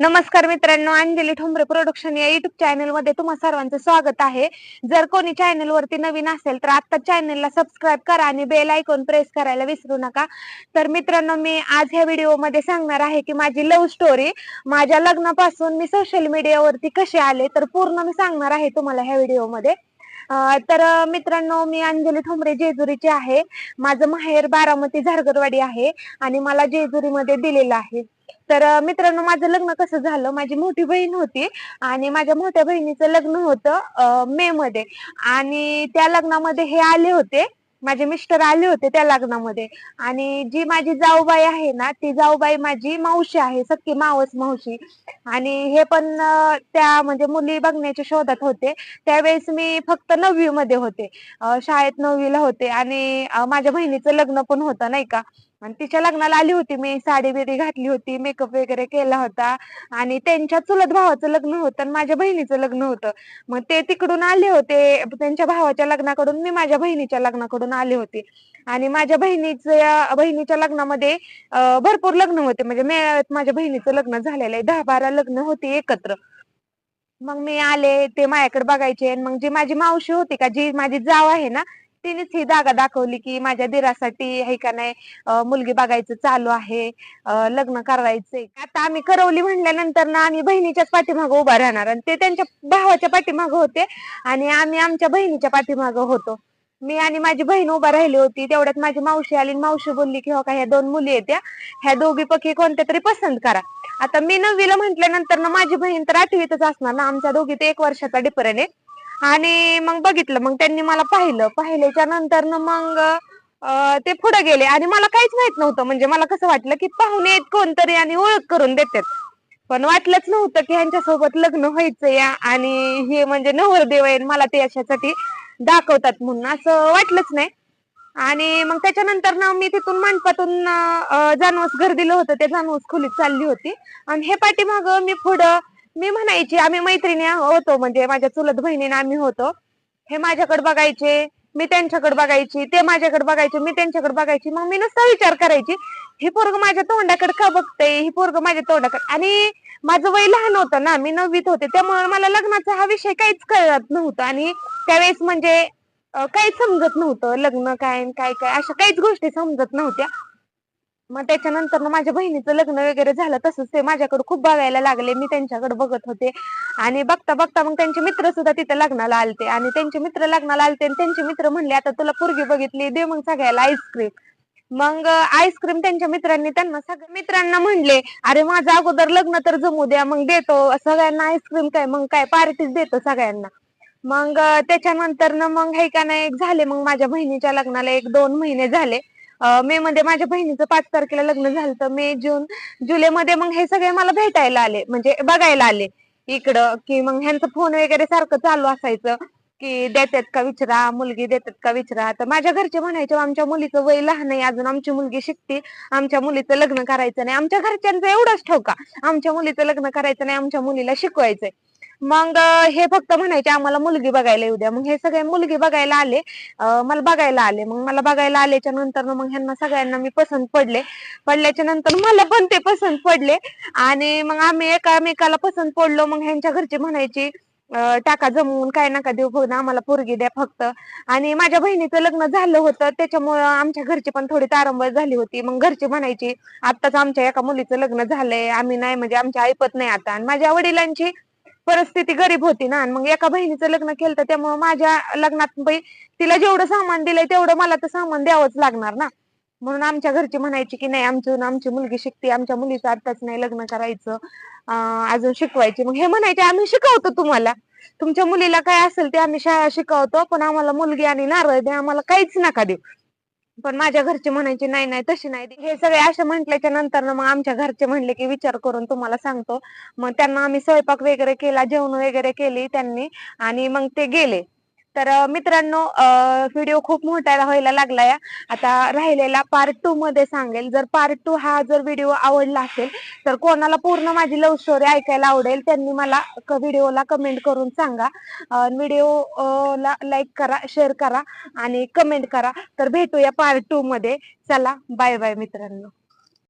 नमस्कार मित्रांनो अंजली ठोंबरे प्रोडक्शन या युट्यूब चॅनलमध्ये तुम्हा सर्वांचं स्वागत आहे. जर कोणी चॅनल वरती नवीन असेल तर आता चॅनलला सबस्क्राईब करा आणि बेल आयकॉन प्रेस करायला विसरू नका. तर मित्रांनो मी आज ह्या व्हिडिओमध्ये सांगणार आहे की माझी लव्ह स्टोरी माझ्या लग्नापासून मी सोशल मीडियावरती कसे आले तर पूर्ण मी सांगणार आहे तुम्हाला ह्या व्हिडिओमध्ये. तर मित्रांनो मी अंजली ठोंबरे जेजुरीची आहे. माझं माहेर बारामती झारगरवाडी आहे आणि मला जेजुरीमध्ये दिलेलं आहे. तर मित्रांनो माझं लग्न कसं झालं? माझी मोठी बहीण होती आणि माझ्या मोठ्या बहिणीचं लग्न होतं मे मध्ये आणि त्या लग्नामध्ये हे आले होते. माझे मिस्टर आले होते त्या लग्नामध्ये. आणि जी माझी जाऊबाई आहे ना ती जाऊबाई माझी मावशी आहे सख्खी मावस मावशी. आणि हे पण त्या म्हणजे मुली बघण्याच्या शोधात होते. त्यावेळेस मी फक्त नववी मध्ये होते शाळेत नववीला होते आणि माझ्या बहिणीचं लग्न पण होतं नाही का? आणि तिच्या लग्नाला आली होती मी साडी बिडी घातली होती मेकअप वगैरे केला होता. आणि त्यांच्या चुलत भावाचं लग्न होतं आणि माझ्या बहिणीचं लग्न होतं. मग ते तिकडून आले होते त्यांच्या भावाच्या लग्नाकडून मी माझ्या बहिणीच्या लग्नाकडून आले होते. आणि माझ्या बहिणीच्या बहिणीच्या लग्नामध्ये भरपूर लग्न होते. म्हणजे मेळाव्यात माझ्या बहिणीचं लग्न झालेलं आहे. दहा बारा लग्न होती एकत्र. मग मी आले ते माझ्याकडे बघायचे. आणि मग जी माझी मावशी होती का जी माझी जाव आहे ना तिनेच ही जागा दाखवली की माझ्या दिरासाठी हे का नाही अं, मुलगी बघायचं चालू आहे अं, लग्न करायचंय. आता आम्ही करवली म्हणल्यानंतर ना आम्ही बहिणीच्याच पाठीमागं उभा राहणार आणि ते त्यांच्या भावाच्या पाठीमागं होते आणि आम्ही आमच्या बहिणीच्या पाठीमागं होतो. मी आणि माझी बहीण उभा राहिली होती तेवढ्यात माझी मावशी आली आणि मावशी बोलली की हो का ह्या दोन मुली आहेत त्या ह्या दोघी पक्षी कोणत्या तरी पसंत करा. आता मी नववीला म्हटल्यानंतर ना माझी बहीण तर आठवीतच असणार ना आमच्या दोघी तर एक वर्षाचा डिफरंट आहे. आणि मग बघितलं मग त्यांनी मला पाहिलं. पाहिल्याच्या नंतर ना मग अं, ते पुढे गेले. आणि मला काहीच माहीत नव्हतं. म्हणजे मला कसं वाटलं की पाहुणे आहेत कोणतरी आणि ओळख करून देतात. पण वाटलंच नव्हतं की ह्यांच्यासोबत लग्न व्हायचं या आणि हे म्हणजे नवरदेव आहे आणि मला ते अशासाठी दाखवतात म्हणून. असं वाटलंच नाही. आणि मग त्याच्यानंतर ना मी तिथून मंडपातून अं, जानवस घर दिलं होतं. त्या जानवस खोलीत चालली होती. आणि हे पाठीमाग मी पुढं मी म्हणायची आम्ही मैत्रिणी होतो म्हणजे माझ्या चुलत बहिणीने आम्ही होतो. हे माझ्याकडे बघायचे मी त्यांच्याकडे बघायची ते माझ्याकडे बघायचे मी त्यांच्याकडे बघायची. मग मी नुसता विचार करायची ही पोरग माझ्या तोंडाकडे का बघतय? ही पोरग माझ्या तोंडाकडे आणि माझं वय लहान होतं ना मी नववीत होते त्यामुळे मला लग्नाचा हा विषय काहीच कळत नव्हतं. आणि त्यावेळेस म्हणजे काहीच समजत नव्हतं लग्न काय काय काय अशा काहीच गोष्टी समजत नव्हत्या. मग त्याच्यानंतर ना माझ्या बहिणीचं लग्न वगैरे झालं तसंच ते माझ्याकडे खूप बघायला लागले. मी त्यांच्याकडे बघत होते. आणि बघता बघता मग त्यांचे मित्र सुद्धा तिथे लग्नाला आलते. आणि त्यांचे मित्र लग्नाला आलते आणि त्यांचे मित्र म्हणले आता तुला पोरगी बघितली दे मग सगळ्याला आईस्क्रीम मग आईस्क्रीम त्यांच्या मित्रांनी त्यांना सगळ्या मित्रांना म्हणले अरे माझं अगोदर लग्न तर जमू द्या मग देतो. सगळ्यांना आईस्क्रीम काय मग काय पार्टीच देतो सगळ्यांना. मग त्याच्यानंतर ना मग हे का नाही एक झाले मग माझ्या बहिणीच्या लग्नाला एक दोन महिने झाले. मे मध्ये माझ्या बहिणीचं पाच तारखेला लग्न झालं तर मे जून जुलै मध्ये मग हे सगळे मला भेटायला आले. म्हणजे बघायला आले. इकडं की मग ह्यांचं फोन वगैरे सारखं चालू असायचं की देतात का विचारा मुलगी देतात का विचारा. तर माझ्या घरचे म्हणायचे आमच्या मुलीचं वय लहान आहे अजून आमची मुलगी शिकते. आमच्या मुलीचं लग्न करायचं नाही. आमच्या घरच्यांचं एवढंच ठोका. आमच्या मुलीचं लग्न करायचं नाही आमच्या मुलीला शिकवायचंय. मग हे फक्त म्हणायचे आम्हाला मुलगी बघायला येऊ द्या. मग हे सगळे मुलगी बघायला आले. मला बघायला आले. मग मला बघायला आल्याच्यानंतर मग ह्यांना सगळ्यांना मी पसंत पडले. पडल्याच्या नंतर मला पण ते पसंत पडले. आणि मग आम्ही एकामेकाला पसंत पडलो. मग ह्यांच्या घरचे म्हणायचे टाका जमवून काय नका देऊ फक्त आम्हाला पोरगी द्या फक्त. आणि माझ्या बहिणीचं लग्न झालं होतं. त्याच्यामुळं आमच्या घरची पण थोडी तारंबळ झाली होती. मग घरचे म्हणायची आत्ताच आमच्या एका मुलीचं लग्न झालंय. आम्ही नाही म्हणजे आमच्या ऐपत नाही आता. आणि माझ्या वडिलांची परिस्थिती गरीब होती ना. आणि मग एका बहिणीचं लग्न केलं तर त्यामुळे माझ्या लग्नात बाई तिला जेवढं सामान दिलंय तेवढं मला तर सामान द्यावंच लागणार ना. म्हणून आमच्या घरची म्हणायची की नाही आमची आमची मुलगी शिकते आमच्या मुलीचं आताच नाही लग्न करायचं अजून शिकवायची. मग हे म्हणायचे आम्ही शिकवतो तुम्हाला. तुमच्या मुलीला काय असेल ते आम्ही शाळा शिकवतो पण आम्हाला मुलगी आणि नारळ द्या आम्हाला काहीच नका देऊ. पण माझ्या घरचे म्हणायचे नाही नाही तशी नाही. हे सगळे असे म्हटल्याच्या नंतर ना मग आमच्या घरचे म्हणले की विचार करून तुम्हाला सांगतो. मग त्यांना आम्ही स्वयंपाक वगैरे केला जेवण वगैरे केली त्यांनी आणि मग ते गेले. तर मित्रांनो व्हिडिओ खूप मोठा व्हायला लागलाय. आता राहिलेला पार्ट टू मध्ये सांगेल. जर पार्ट टू हा जर व्हिडिओ आवडला असेल तर कोणाला पूर्ण माझी लव्ह स्टोरी ऐकायला आवडेल त्यांनी मला व्हिडिओला कमेंट करून सांगा. व्हिडिओ ला लाईक करा शेअर करा आणि कमेंट करा. तर भेटूया पार्ट टू मध्ये. चला बाय बाय मित्रांनो.